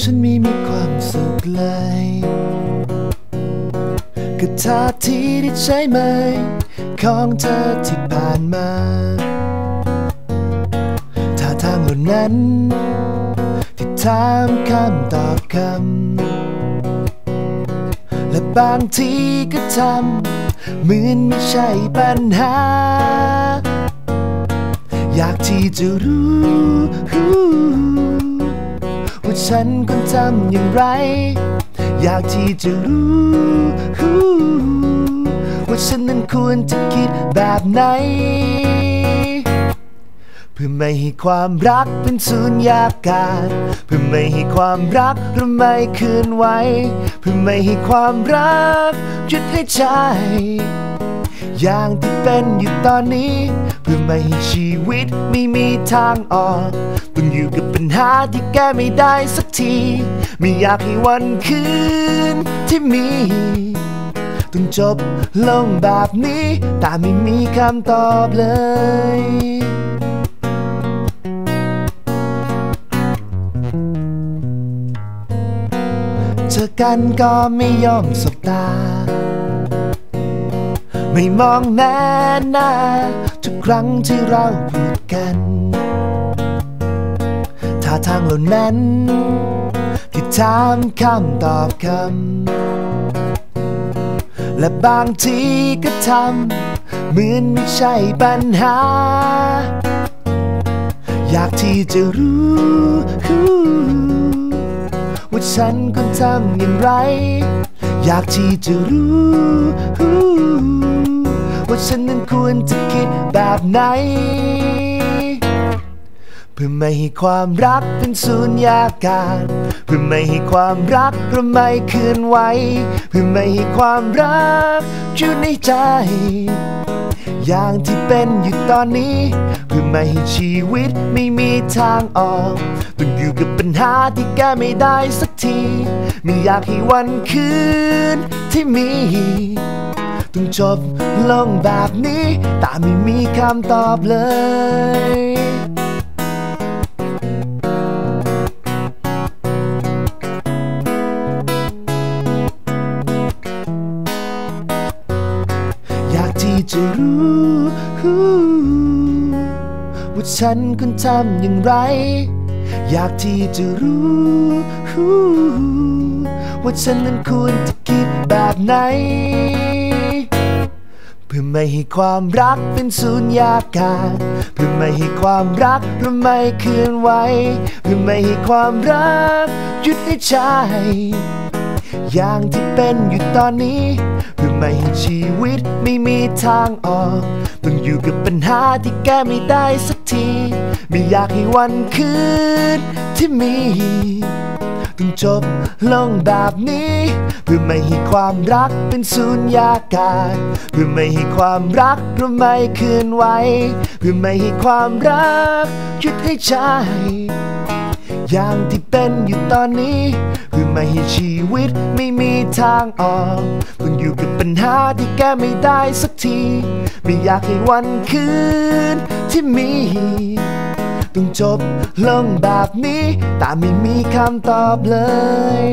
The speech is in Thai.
ฉันไม่มีความสุขเลยกับท่าทีที่ใช้ไหม ของเธอที่ผ่านมาท่าทางเหล่านั้น ที่ถามคำตอบคำและบางทีก็ทำเหมือนไม่ใช่ปัญหา อยากที่จะรู้ ว่าฉันควรทำอย่างไร อยากที่จะรู้ ว่าฉันนั้นควรจะคิดแบบไหน เพื่อไม่ให้ความรักเป็นสูญญากาศ เพื่อไม่ให้ความรักเราไม่คืนไว้ เพื่อไม่ให้ความรักหยุดให้ใจ อย่างที่เป็นอยู่ตอนนี้ เพื่อไม่ให้ชีวิตไม่มีทางออกต้องอยู่กับปัญหาที่แก้ไม่ได้สักที ไม่อยากให้วันคืนที่มีต้องจบลงแบบนี้ แต่ไม่มีคำตอบเลยเจอกันก็ไม่ยอมสบตา ไม่มองแน่หน้าทุกครั้งที่เราพูดกันท่าทางเหล่านั้นที่ถามคำตอบคำและบางทีก็ทำเหมือนไม่ใช่ปัญหา อยากที่จะรู้ว่าฉันควรทำอย่างไร อยากที่จะรู้ ว่าฉันนั้นควรจะคิดแบบไหน เพื่อไม่ให้ความรักเป็นสูญญากาศ เพื่อไม่ให้ความรักระไม่คืนไวเพื่อไม่ให้ความรักอยู่ในใจ อย่างที่เป็นอยู่ตอนนี้ เพื่อไม่ให้ชีวิตไม่มีทางออกต้องอยู่กับปัญหาที่แก้ไม่ได้สักที ไม่อยากให้วันคืนที่มีต้องจบลงแบบนี้แต่ไม่มีคำตอบเลยอยากที่จะรู้ ว่าฉันควรทำอย่างไร อยากที่จะรู้ ว่าฉันนั้นควรจะคิดแบบไหน เพื่อไม่ให้ความรักเป็นสูญญากาศเพื่อไม่ให้ความรักเราไม่เคลื่อนไหวเพื่อไม่ให้ความรักหยุดให้ใจอย่างที่เป็นอยู่ตอนนี้ ไม่ให้ชีวิตไม่มีทางออก ต้องอยู่กับปัญหาที่แก้ไม่ได้สักที ไม่อยากให้วันคืนที่มีต้องจบลงแบบนี้ เพื่อไม่ให้ความรักเป็นสูญญากาศ เพื่อไม่ให้ความรักเราไม่คืนไว้ เพื่อไม่ให้ความรักหยุดให้ใจอย่างที่เป็นอยู่ตอนนี้ มาให้ชีวิตไม่มีทางออกต้องอยู่กับปัญหาที่แก้ไม่ได้สักที ไม่อยากให้วันคืนที่มี ต้องจบลงแบบนี้ แต่ไม่มีคำตอบเลย